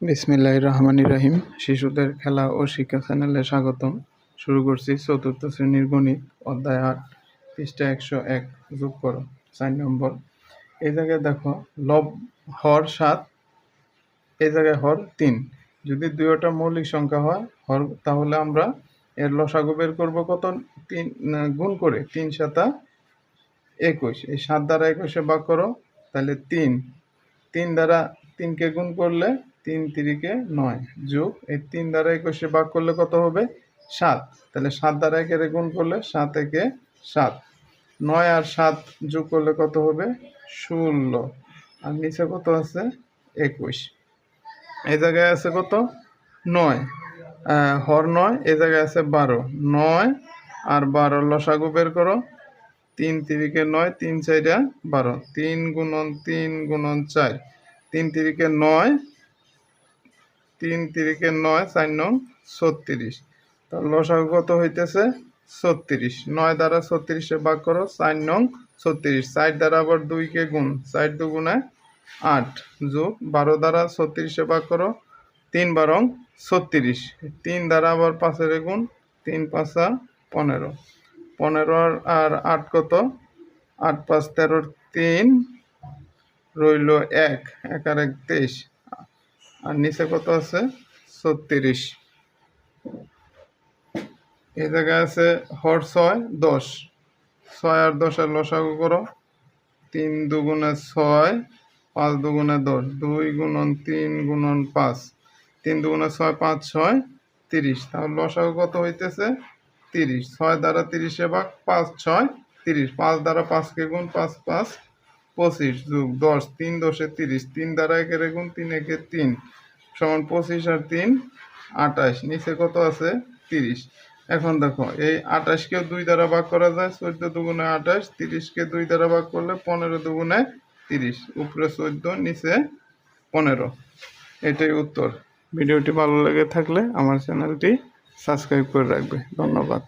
বিসমিল্লাহ রহমান রহিম। শিশুদের খেলা ও শিক্ষা চ্যানেলে স্বাগতম। শুরু করছি চতুর্থ শ্রেণির গণিত, অধ্যায় আট, পৃষ্ঠা একশো এক। যোগ করো, চার নম্বর। এই জায়গায় দেখো, লব, হর সাত, এই জায়গায় হর তিন। যদি দুইটা মৌলিক সংখ্যা হয়, হর, তাহলে আমরা এর লসাগু বের করব কত? তিন গুণ করে তিন সাতা একুশ। এই সাত দ্বারা একুশে ভাগ করো, তাহলে তিন। তিন দ্বারা তিনকে গুণ করলে তিন তিরিকে নয় যোগ, এই তিন দ্বারা একুশে ভাগ করলে কত হবে? সাত। তাহলে সাত দ্বারা একে গুণ করলে সাত একে সাত। নয় আর সাত যোগ করলে কত হবে? ষোলো। আর নিচে কত আছে? একুশ। এই জায়গায় আছে কত? নয়। হর নয়, এই জায়গায় আছে বারো। নয় আর বারো লসাগু বের করো। তিন তিরিকে নয়, তিন চাইরা বারো। তিন গুণন তিন গুণন চার। তিন তিরিকে নয় তিন তিরিকে নয়, চার নং ছত্রিশ। তার লসাগু কত হইতেছে? ছত্রিশ। নয় দ্বারা ছত্রিশে ভাগ করো, চার নং ছত্রিশ। চার দ্বারা আবার দুইকে গুণ, চার দুগুণে আট যোগ বারো দ্বারা ছত্রিশে ভাগ করো, তিন বারং ছত্রিশ। তিন দ্বারা আবার পাঁচের গুণ, তিন পাঁচা পনেরো। পনেরো আর- আর আট কত? আট পাঁচ তেরোর তিন রইল এক এক আর এক তেইশ। আর নিচে কত আছে? ছত্রিশ। এই জায়গায় আছে হর ছয়, দশ। ছয় আর দশের লসাগু করো। তিন দুগুণে ছয়, পাঁচ দুগুণে দশ। দুই গুণন তিন গুণন পাঁচ। তিন দুগুণে ছয়, পাঁচ, ছয়, তিরিশ। তাহলে লসাগু কত হইতেছে? তিরিশ। ছয় দ্বারা তিরিশে ভাগ পাঁচ, ছয়, তিরিশ। পাঁচ দ্বারা পাঁচকে গুণ পাঁচ পাঁচ পঁচিশ যোগ দশ, তিন দশে তিরিশ, তিন দ্বারা একের গুণ তিন, একে তিন, সমান পঁচিশ আর তিন, আঠাশ। নিচে কত আছে? তিরিশ। এখন দেখো, এই আঠাশকেও দুই দ্বারা ভাগ করা যায়, চোদ্দ দুগুণে আঠাশ, তিরিশকে দুই দ্বারা ভাগ করলে পনেরো দুগুণে তিরিশ। উপরে চোদ্দ, নিচে পনেরো। এটাই উত্তর। ভিডিওটি ভালো লেগে থাকলে আমার চ্যানেলটি সাবস্ক্রাইব করে রাখবে। ধন্যবাদ।